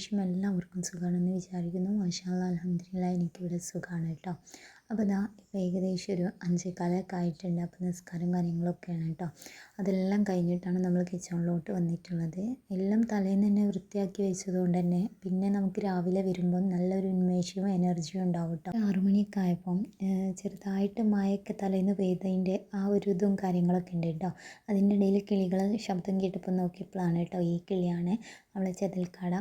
വിശേഷം എല്ലാവർക്കും സുഖമാണെന്ന് വിചാരിക്കുന്നു. മാഷാല്ല അലഹമില്ല എനിക്കിവിടെ സുഖമാണ് കേട്ടോ. അപ്പോൾ ഇതാ ഇപ്പോൾ ഏകദേശം ഒരു അഞ്ചേക്കാലൊക്കെ ആയിട്ടുണ്ട്. അപ്പോൾ നിസ്കാരം കാര്യങ്ങളൊക്കെയാണ് കേട്ടോ. അതെല്ലാം കഴിഞ്ഞിട്ടാണ് നമ്മൾ കിച്ചണിലോട്ട് വന്നിട്ടുള്ളത്. എല്ലാം തലേന്ന് തന്നെ വൃത്തിയാക്കി വെച്ചതുകൊണ്ട് തന്നെ പിന്നെ നമുക്ക് രാവിലെ വരുമ്പം നല്ലൊരു ഉന്മേഷവും എനർജിയും ഉണ്ടാവും കേട്ടോ. ആറു മണിയൊക്കെ ആയപ്പം ചെറുതായിട്ട് മഴയൊക്കെ തലേന്ന് പെയ്തതിന്റെ ആ ഒരു ഇതും കാര്യങ്ങളൊക്കെ ഉണ്ട് കേട്ടോ. അതിന്റെ ഇടയിൽ കിളികൾ ശബ്ദം കേട്ടപ്പോൾ നോക്കിയപ്പോഴാണ് കേട്ടോ ഈ കിളിയാണ് അവളെ ചെതൽക്കാട.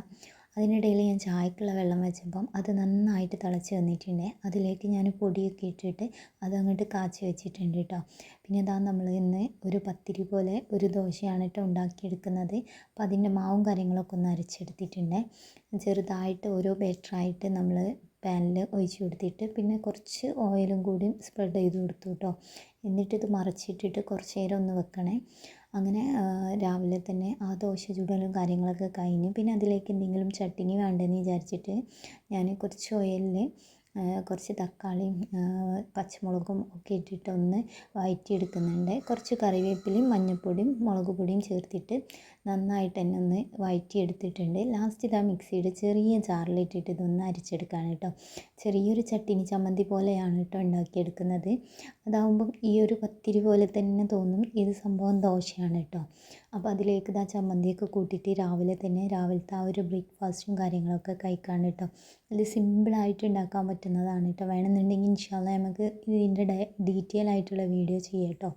അതിനിടയിൽ ഞാൻ ചായക്കുള്ള വെള്ളം വെച്ചപ്പം അത് നന്നായിട്ട് തിളച്ച് വന്നിട്ടുണ്ട്. അതിലേക്ക് ഞാൻ പൊടിയൊക്കെ ഇട്ടിട്ട് അതങ്ങോട്ട് കാച്ചി വെച്ചിട്ടുണ്ട് കേട്ടോ. പിന്നെ ഇതാ നമ്മൾ ഇന്ന് ഒരു പത്തിരി പോലെ ഒരു ദോശയാണ് കേട്ടോ ഉണ്ടാക്കിയെടുക്കുന്നത്. അപ്പോൾ അതിന്റെ മാവും കാര്യങ്ങളൊക്കെ ഒന്ന് അരച്ചെടുത്തിട്ടുണ്ട്. ചെറുതായിട്ട് ഓരോ ബാറ്ററായിട്ട് നമ്മൾ പാനിൽ ഒഴിച്ച് കൊടുത്തിട്ട് പിന്നെ കുറച്ച് ഓയിലും കൂടി സ്പ്രെഡ് ചെയ്ത് കൊടുത്തു കേട്ടോ. എന്നിട്ടിത് മറിച്ചിട്ടിട്ട് കുറച്ച് നേരം ഒന്ന് വെക്കണേ. അങ്ങനെ രാവിലെ തന്നെ ആ ദോശ ചുടലും കാര്യങ്ങളൊക്കെ കഴിഞ്ഞു പിന്നെ അതിലേക്ക് എന്തെങ്കിലും ചട്ടിണി വേണ്ടേന്ന് വിചാരിച്ചിട്ട് ഞാൻ കുറച്ച് ഓയിലിൽ കുറച്ച് തക്കാളിയും പച്ചമുളകും ഒക്കെ ഇട്ടിട്ട് ഒന്ന് വഴറ്റിയെടുക്കുന്നുണ്ട് കുറച്ച് കറിവേപ്പിലയും മഞ്ഞൾപ്പൊടിയും മുളക് പൊടിയും ചേർത്തിട്ട് നന്നായിട്ട് തന്നെ ഒന്ന് വഴറ്റിയെടുത്തിട്ടുണ്ട് ലാസ്റ്റ് ഇതാ മിക്സിയുടെ ചെറിയ ജാറിലിട്ടിട്ട് ഇതൊന്ന് അരിച്ചെടുക്കുകയാണ് കേട്ടോ. ചെറിയൊരു ചട്ടിനി ചമ്മന്തി പോലെയാണ് കേട്ടോ ഉണ്ടാക്കിയെടുക്കുന്നത്. അതാവുമ്പം ഈ ഒരു പത്തിരി പോലെ തന്നെ തോന്നും. ഇത് സംഭവം ദോശയാണ് കേട്ടോ. അപ്പോൾ അതിലേക്ക് ഇതാ ചമ്മന്തിയൊക്കെ കൂട്ടിയിട്ട് രാവിലെ തന്നെ രാവിലത്തെ ആ ഒരു ബ്രേക്ക്ഫാസ്റ്റും കാര്യങ്ങളൊക്കെ കഴിക്കാൻ കേട്ടോ. അത് സിമ്പിളായിട്ട് ഉണ്ടാക്കാൻ പറ്റുന്നതാണ് കേട്ടോ. വേണമെന്നുണ്ടെങ്കിൽ ഇൻഷാല്ല നമുക്ക് ഇതിന്റെ ഡീറ്റെയിൽ ആയിട്ടുള്ള വീഡിയോ ചെയ്യാം കേട്ടോ.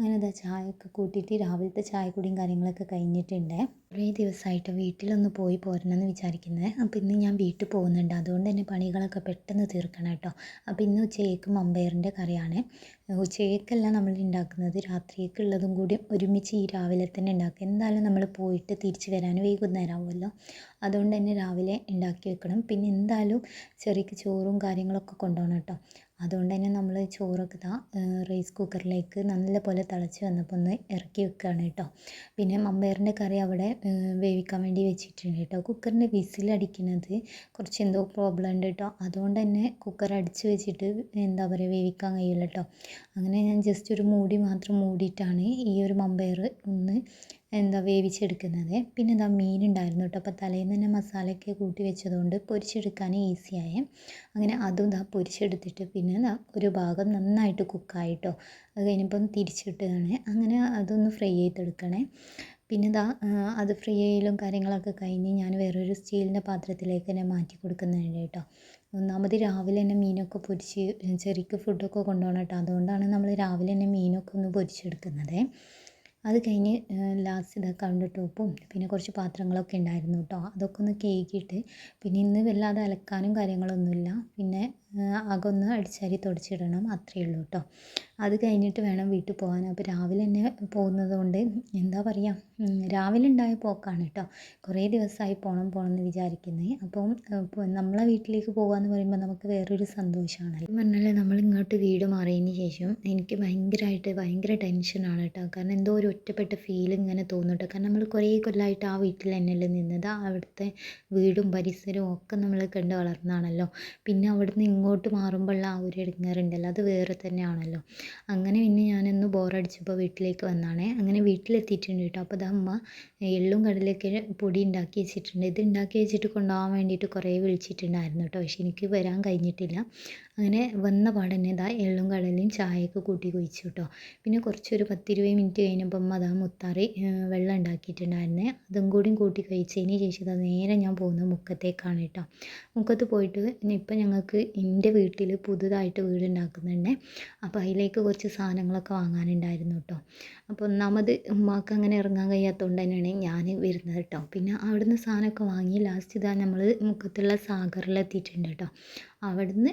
അങ്ങനെ എന്താ ചായയൊക്കെ കൂട്ടിയിട്ട് രാവിലത്തെ ചായക്കുടിയും കാര്യങ്ങളൊക്കെ കഴിഞ്ഞിട്ടുണ്ട്. കുറേ ദിവസമായിട്ട് വീട്ടിലൊന്ന് പോയി പോരണമെന്ന് വിചാരിക്കുന്നത് അപ്പോൾ ഇന്ന് ഞാൻ വീട്ടിൽ പോകുന്നുണ്ട്. അതുകൊണ്ട് തന്നെ പണികളൊക്കെ പെട്ടെന്ന് തീർക്കണം കേട്ടോ. അപ്പോൾ ഇന്ന് ഉച്ചയ്ക്ക് മമ്പയറിന്റെ കറിയാണ്. ഉച്ചയ്ക്കല്ല നമ്മൾ ഉണ്ടാക്കുന്നത് രാത്രിയേക്കുള്ളതും കൂടി ഒരുമിച്ച് ഈ രാവിലെ തന്നെ ഉണ്ടാക്കുക എന്തായാലും നമ്മൾ പോയിട്ട് തിരിച്ച് വരാൻ വൈകുന്നേരം ആവുമല്ലോ അതുകൊണ്ട് തന്നെ രാവിലെ ഉണ്ടാക്കി വെക്കണം. പിന്നെ എന്തായാലും ചെറിയ ചോറും കാര്യങ്ങളൊക്കെ കൊണ്ടുപോകണം കേട്ടോ. അതുകൊണ്ട് തന്നെ നമ്മൾ ചോറൊക്കെ ഇതാ റൈസ് കുക്കറിലേക്ക് നല്ലപോലെ തിളച്ച് വന്നപ്പോൾ ഒന്ന് ഇറക്കി വെക്കുകയാണ് കേട്ടോ. പിന്നെ മമ്പയറിന്റെ കറി അവിടെ വേവിക്കാൻ വേണ്ടി വെച്ചിട്ടുണ്ട് കേട്ടോ. കുക്കറിന്റെ വിസിലടിക്കുന്നത് കുറച്ച് എന്തോ പ്രോബ്ലം ഉണ്ട് കേട്ടോ. അതുകൊണ്ട് തന്നെ കുക്കർ അടിച്ച് വെച്ചിട്ട് എന്താ പറയുക വേവിക്കാൻ കഴിയില്ല കേട്ടോ. അങ്ങനെ ഞാൻ ജസ്റ്റ് ഒരു മൂടി മാത്രം മൂടിയിട്ടാണ് ഈ ഒരു മമ്പയർ ഒന്ന് എന്താ വേവിച്ചെടുക്കുന്നത്? പിന്നെ ഇതാ മീൻ ഉണ്ടായിരുന്നു കേട്ടോ. അപ്പോൾ തലേന്ന് തന്നെ മസാലയൊക്കെ കൂട്ടി വെച്ചതുകൊണ്ട് പൊരിച്ചെടുക്കാൻ ഈസിയായേ. അങ്ങനെ അതും ഇതാ പൊരിച്ചെടുത്തിട്ട് പിന്നെ ഇതാ ഒരു ഭാഗം നന്നായിട്ട് കുക്കായിട്ടോ അത് കഴിഞ്ഞപ്പം തിരിച്ചിട്ടതാണ് അങ്ങനെ അതൊന്ന് ഫ്രൈ ചെയ്തെടുക്കണേ. പിന്നെ ഇതാ അത് ഫ്രൈ ചെയ്യലും കാര്യങ്ങളൊക്കെ കഴിഞ്ഞ് ഞാൻ വേറൊരു സ്റ്റീലിന്റെ പാത്രത്തിലേക്ക് തന്നെ മാറ്റി കൊടുക്കുന്നുണ്ട് കേട്ടോ. ഒന്നാമത് രാവിലെ തന്നെ മീനൊക്കെ പൊരിച്ച് ചെറിക്ക് ഫുഡൊക്കെ കൊണ്ടുപോകണം കേട്ടോ. അതുകൊണ്ടാണ് നമ്മൾ രാവിലെ തന്നെ മീനൊക്കെ ഒന്ന് പൊരിച്ചെടുക്കുന്നത്. അത് കഴിഞ്ഞ് ലാസ്റ്റ് ഇതാ കൗണ്ടർ ടോപ്പും പിന്നെ കുറച്ച് പാത്രങ്ങളൊക്കെ ഉണ്ടായിരുന്നു കേട്ടോ അതൊക്കെ ഒന്ന് കഴുകിയിട്ട് പിന്നെ ഇന്ന് വല്ലാതെ അലക്കാനും കാര്യങ്ങളൊന്നുമില്ല. പിന്നെ അകമൊന്ന് അടിച്ചാരി തുടച്ചിടണം. അത്രയേ ഉള്ളൂ കേട്ടോ അത് കഴിഞ്ഞിട്ട് വേണം വീട്ടിൽ പോകാൻ. അപ്പോൾ രാവിലെ തന്നെ പോകുന്നത് കൊണ്ട് എന്താ പറയുക രാവിലെ ഉണ്ടായ പോക്കാണ് കേട്ടോ കുറേ ദിവസമായി പോകണം പോകണം എന്ന് വിചാരിക്കുന്നത് അപ്പം നമ്മളെ വീട്ടിലേക്ക് പോകാമെന്ന് പറയുമ്പോൾ നമുക്ക് വേറൊരു സന്തോഷമാണ്. പറഞ്ഞാൽ നമ്മൾ ഇങ്ങോട്ട് വീട് മാറിയതിന് ശേഷം എനിക്ക് ഭയങ്കരമായിട്ട് ഭയങ്കര ടെൻഷനാണ് കേട്ടോ കാരണം എന്തോ ഒരു ഒറ്റപ്പെട്ട ഫീൽ ഇങ്ങനെ തോന്നും കാരണം നമ്മൾ കുറേ കൊല്ലമായിട്ട് ആ വീട്ടിൽ തന്നെയല്ലേ നിന്നത്. അവിടുത്തെ വീടും പരിസരവും ഒക്കെ നമ്മൾ കണ്ട് വളർന്നതാണല്ലോ. പിന്നെ അവിടുന്ന് ഇങ്ങോട്ട് മാറുമ്പോഴുള്ള ആ ഒരു ഇടങ്ങേറുണ്ടല്ലോ. അത് വേറെ തന്നെയാണല്ലോ. അങ്ങനെ പിന്നെ ഞാനൊന്ന് ബോറടിച്ചപ്പോൾ വീട്ടിലേക്ക് വന്നതാണ് അങ്ങനെ വീട്ടിലെത്തിയിട്ടുണ്ട് കേട്ടോ. അപ്പോൾ അമ്മ എള്ളും കടലൊക്കെ പൊടി ഉണ്ടാക്കി വെച്ചിട്ടുണ്ട്. ഇത് ഉണ്ടാക്കി വെച്ചിട്ട് കൊണ്ടുപോകാൻ വേണ്ടിയിട്ട് കുറേ വിളിച്ചിട്ടുണ്ടായിരുന്നു കേട്ടോ. പക്ഷേ എനിക്ക് വരാൻ കഴിഞ്ഞിട്ടില്ല. അങ്ങനെ വന്ന പാടന്നെ ദാ എള്ളും കടലയും ചായയൊക്കെ കൂട്ടി കുഴിച്ചു കേട്ടോ പിന്നെ കുറച്ചൊരു പത്തിരുപത് മിനിറ്റ് കഴിഞ്ഞപ്പം അതാ മുത്താറി വെള്ളം ഉണ്ടാക്കിയിട്ടുണ്ടായിരുന്നേ അതും കൂടി കൂട്ടി കഴിച്ചതിന് ശേഷം ഇതാ നേരെ ഞാൻ പോകുന്നത് മുക്കത്തേക്കാണ് കേട്ടോ മുക്കത്ത് പോയിട്ട് ഇപ്പം ഞങ്ങൾക്ക് എന്റെ വീട്ടിൽ പുതുതായിട്ട് വീട് ഉണ്ടാക്കുന്നുണ്ടേ അപ്പോൾ അതിലേക്ക് കുറച്ച് സാധനങ്ങളൊക്കെ വാങ്ങാനുണ്ടായിരുന്നു കേട്ടോ അപ്പോൾ ഒന്നാമത് ഉമ്മാക്ക് അങ്ങനെ ഇറങ്ങാൻ കഴിയാത്തതുകൊണ്ട് തന്നെയാണ് ഞാൻ വരുന്നത് കേട്ടോ പിന്നെ അവിടുന്ന് സാധനമൊക്കെ വാങ്ങി ലാസ്റ്റ് ഇതാ നമ്മൾ മുക്കത്തുള്ള സാഗറിലെത്തിയിട്ടുണ്ട് കേട്ടോ അവിടുന്ന്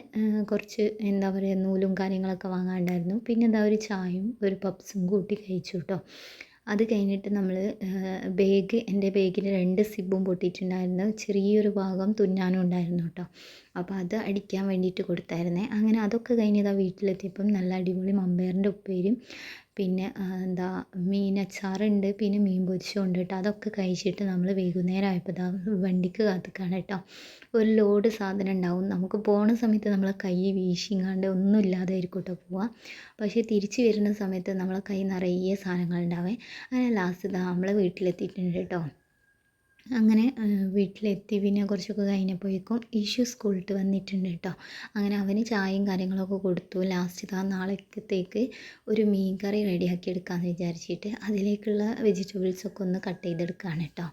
കുറച്ച് എന്താ പറയുക നൂലും കാര്യങ്ങളൊക്കെ വാങ്ങാനുണ്ടായിരുന്നു പിന്നെ എന്താ ഒരു ചായയും ഒരു പപ്സും കൂട്ടി കഴിച്ചു കേട്ടോ അത് കഴിഞ്ഞിട്ട് നമ്മൾ ബാഗ് എന്റെ ബാഗിൽ രണ്ട് സിബും പൊട്ടിയിട്ടുണ്ടായിരുന്നു. ചെറിയൊരു ഭാഗം തുന്നാനും ഉണ്ടായിരുന്നു കേട്ടോ. അപ്പോൾ അത് അടിക്കാൻ വേണ്ടിയിട്ട് കൊടുത്തായിരുന്നേ. അങ്ങനെ അതൊക്കെ കഴിഞ്ഞ് വീട്ടിലെത്തിയപ്പം നല്ല അടിപൊളി മമ്പയറിന്റെ ഉപ്പേരിയും പിന്നെ എന്താ മീൻ അച്ചാറുണ്ട് പിന്നെ മീൻ പൊരിച്ചതും ഉണ്ട് കേട്ടോ. അതൊക്കെ കഴിച്ചിട്ട് നമ്മൾ വൈകുന്നേരം ആയപ്പോൾ ഇതാ വണ്ടിക്ക് കാത്തിക്കാണ് കേട്ടോ. ഒരു ലോഡ് സാധനം ഉണ്ടാവും. നമുക്ക് പോണ സമയത്ത് നമ്മളെ കൈ വീശിങ്ങാണ്ട് ഒന്നും ഇല്ലാതെ ആയിരിക്കും കേട്ടോ പോവുക പക്ഷേ തിരിച്ച് വരുന്ന സമയത്ത് നമ്മളെ കൈ നിറയെ സാധനങ്ങൾ ഉണ്ടാവേ. അങ്ങനെ ലാസ്റ്റ് ഇതാ നമ്മളെ വീട്ടിലെത്തിയിട്ടുണ്ട് കേട്ടോ. അങ്ങനെ വീട്ടിലെത്തി. പിന്നെ കുറച്ചൊക്കെ കഴിഞ്ഞപ്പോഴേക്കും ഇഷു സ്കൂളിട്ട് വന്നിട്ടുണ്ട് കേട്ടോ. അങ്ങനെ അവന് ചായയും കാര്യങ്ങളൊക്കെ കൊടുത്തു. ലാസ്റ്റ് ഇതാ നാളത്തേക്ക് ഒരു മീൻ കറി റെഡിയാക്കി എടുക്കാമെന്ന് വിചാരിച്ചിട്ട് അതിലേക്കുള്ള വെജിറ്റബിൾസൊക്കെ ഒന്ന് കട്ട് ചെയ്തെടുക്കുകയാണ് കേട്ടോ.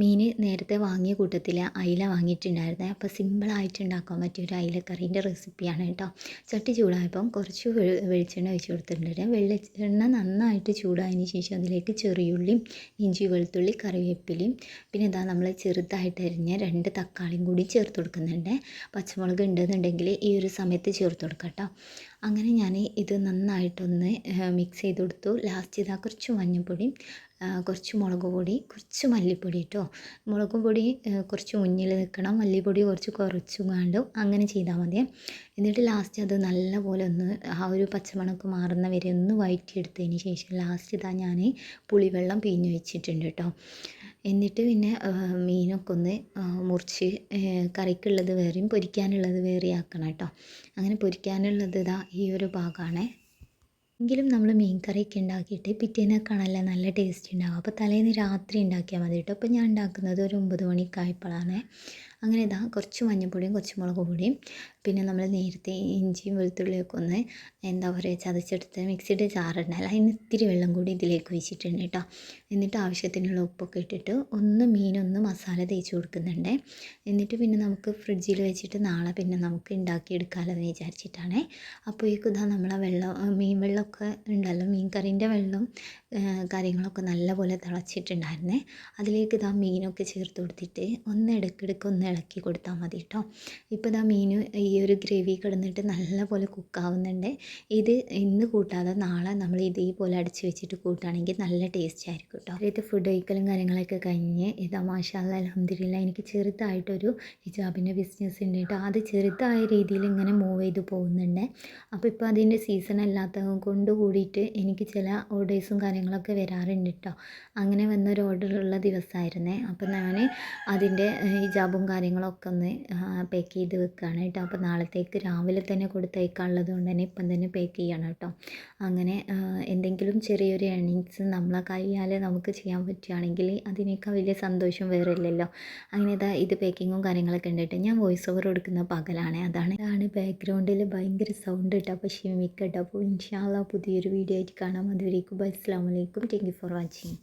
മീൻ നേരത്തെ വാങ്ങിയ കൂട്ടത്തിൽ അയില വാങ്ങിയിട്ടുണ്ടായിരുന്നത് അപ്പോൾ സിമ്പിളായിട്ട് ഉണ്ടാക്കാൻ പറ്റിയ ഒരു അയിലക്കറീന്റെ റെസിപ്പിയാണ് കേട്ടോ. ചട്ടി ചൂടായപ്പം കുറച്ച് വെളിച്ചെണ്ണ ഒഴിച്ച് കൊടുത്തിട്ടുണ്ട്. വെളിച്ചെണ്ണ നന്നായിട്ട് ചൂടായതിന് ശേഷം അതിലേക്ക് ചെറിയുള്ളിയും ഇഞ്ചി വെളുത്തുള്ളി കറിവേപ്പിലയും പിന്നെ ഇതാ നമ്മൾ ചെറുതായിട്ട് അരിഞ്ഞ രണ്ട് തക്കാളിയും കൂടി ചേർത്ത് കൊടുക്കുന്നുണ്ട്. പച്ചമുളക് ഉണ്ടെന്നുണ്ടെങ്കിൽ ഈ ഒരു സമയത്ത് ചേർത്ത് കൊടുക്കാം കേട്ടോ. അങ്ങനെ ഞാൻ ഇത് നന്നായിട്ടൊന്ന് മിക്സ് ചെയ്ത് കൊടുത്തു ലാസ്റ്റ് ഇതാ കുറച്ച് മഞ്ഞൾപ്പൊടിയും കുറച്ച് മുളക് പൊടി കുറച്ച് മല്ലിപ്പൊടി കേട്ടോ മുളക് പൊടി കുറച്ച് മുന്നിൽ നിൽക്കണം. മല്ലിപ്പൊടി കുറച്ച് കുറച്ചും വേണ്ടു. അങ്ങനെ ചെയ്താൽ മതി. എന്നിട്ട് ലാസ്റ്റ് അത് നല്ലപോലെ ഒന്ന് ആ ഒരു പച്ചമണക്ക് മാറുന്ന വരെ ഒന്ന് വഴറ്റിയെടുത്തതിന് ശേഷം ലാസ്റ്റ് ഇതാ ഞാൻ പുളിവെള്ളം പിഴിഞ്ഞ് വെച്ചിട്ടുണ്ട് കേട്ടോ എന്നിട്ട് പിന്നെ മീനൊക്കെ ഒന്ന് മുറിച്ച് കറിക്കുള്ളത് വേറെയും പൊരിക്കാനുള്ളത് വേറെ ആക്കണം കേട്ടോ അങ്ങനെ പൊരിക്കാനുള്ളത് ഇതാ ഈ ഒരു ഭാഗമാണ് എങ്കിലും നമ്മൾ മീൻ കറിയൊക്കെ ഉണ്ടാക്കിയിട്ട് പിറ്റേന്നൊക്കെയാണല്ലോ നല്ല ടേസ്റ്റ് ഉണ്ടാവും അപ്പോൾ തലേന്ന് രാത്രി ഉണ്ടാക്കിയാൽ മതി കേട്ടോ അപ്പോൾ ഞാൻ ഉണ്ടാക്കുന്നത് ഒരു ഒമ്പത് മണിക്കായപ്പോഴാണ് അങ്ങനെ ഇതാ കുറച്ച് മഞ്ഞൾപ്പൊടിയും കുറച്ച് മുളക് പൊടിയും പിന്നെ നമ്മൾ നേരത്തെ ഇഞ്ചിയും വെളുത്തുള്ളിയൊക്കെ ഒന്ന് എന്താ പറയുക ചതച്ചെടുത്ത് മിക്സിയുടെ ജാറുണ്ടല്ലോ അതിന് ഇത്തിരി വെള്ളം കൂടി ഇതിലേക്ക് ഒഴിച്ചിട്ടുണ്ട് കേട്ടോ. എന്നിട്ട് ആവശ്യത്തിനുള്ള ഉപ്പൊക്കെ ഇട്ടിട്ട് ഒന്ന് മീനൊന്ന് മസാല തേച്ച് കൊടുക്കുന്നുണ്ട്. എന്നിട്ട് പിന്നെ നമുക്ക് ഫ്രിഡ്ജിൽ വെച്ചിട്ട് നാളെ പിന്നെ നമുക്ക് ഉണ്ടാക്കിയെടുക്കാമല്ലോ എന്ന് വിചാരിച്ചിട്ടാണ്. അപ്പോഴേക്കും ഇതാ നമ്മളെ വെള്ളം മീൻ വെള്ളമൊക്കെ ഉണ്ടല്ലോ മീൻ കറീന്റെ വെള്ളം കാര്യങ്ങളൊക്കെ നല്ലപോലെ തിളച്ചിട്ടുണ്ടായിരുന്നേ. അതിലേക്ക് ഇതാ മീനൊക്കെ ചേർത്ത് കൊടുത്തിട്ട് ഒന്ന് ഇടയ്ക്കിടയ്ക്ക് ഒന്ന് ഇളക്കി കൊടുത്താൽ മതി കേട്ടോ ഇപ്പോൾ ഇതാ മീൻ ഈ ഒരു ഗ്രേവി കിടന്നിട്ട് നല്ലപോലെ കുക്കാവുന്നുണ്ട്. ഇത് ഇന്ന് കൂട്ടാതെ നാളെ നമ്മൾ ഇതേപോലെ അടിച്ച് വെച്ചിട്ട് കൂട്ടുകയാണെങ്കിൽ നല്ല ടേസ്റ്റ് ആയിരിക്കും കേട്ടോ ഇത് ഫുഡ് കഴിക്കലും കാര്യങ്ങളൊക്കെ കഴിഞ്ഞ് ഇതാ മാഷാല്ല അലഹമ്മദില്ല എനിക്ക് ചെറുതായിട്ടൊരു ഹിജാബിന്റെ ബിസിനസ് ഉണ്ട് കേട്ടോ അത് ചെറുതായ രീതിയിൽ ഇങ്ങനെ മൂവ് ചെയ്ത് പോകുന്നുണ്ട്. അപ്പോൾ ഇപ്പോൾ അതിന്റെ സീസൺ അല്ലാത്ത കൊണ്ട് കൂടിയിട്ട് എനിക്ക് ചില ഓർഡേഴ്സും കാര്യങ്ങളൊക്കെ വരാറുണ്ട് കേട്ടോ അങ്ങനെ വന്നൊരു ഓർഡറുള്ള ദിവസമായിരുന്നേ അപ്പോൾ ഞാൻ അതിന്റെ ഹിജാബും കാര്യങ്ങളൊക്കെ ഒന്ന് പാക്ക് ചെയ്ത് വെക്കുകയാണ് കേട്ടോ. അപ്പോൾ നാളത്തേക്ക് രാവിലെ തന്നെ കൊടുത്തയക്കാനുള്ളത് കൊണ്ട് തന്നെ ഇപ്പം തന്നെ പാക്ക് ചെയ്യണം കേട്ടോ. അങ്ങനെ എന്തെങ്കിലും ചെറിയൊരു ഏണിങ്സ് നമ്മളെ കയ്യാൽ നമുക്ക് ചെയ്യാൻ പറ്റുകയാണെങ്കിൽ അതിനേക്കാൾ വലിയ സന്തോഷം വേറെ ഇല്ലല്ലോ. അങ്ങനെ ഇതാ ഇത് പാക്കിങ്ങും കാര്യങ്ങളൊക്കെ ഉണ്ട് കേട്ടോ. ഞാൻ വോയിസ് ഓവർ കൊടുക്കുന്ന പകലാണ്. അതാണ് അതാണ് ബാക്ക്ഗ്രൗണ്ടിൽ ഭയങ്കര സൗണ്ട് കേട്ടോ. അപ്പോൾ ക്ഷമിക്കട്ടോ അപ്പോൾ ഇൻഷാല്ല പുതിയൊരു വീഡിയോ ആയിട്ട് കാണാം. അതുവരേക്കും അസ്സാം വലൈക്കും താങ്ക് യു ഫോർ വാച്ചിങ്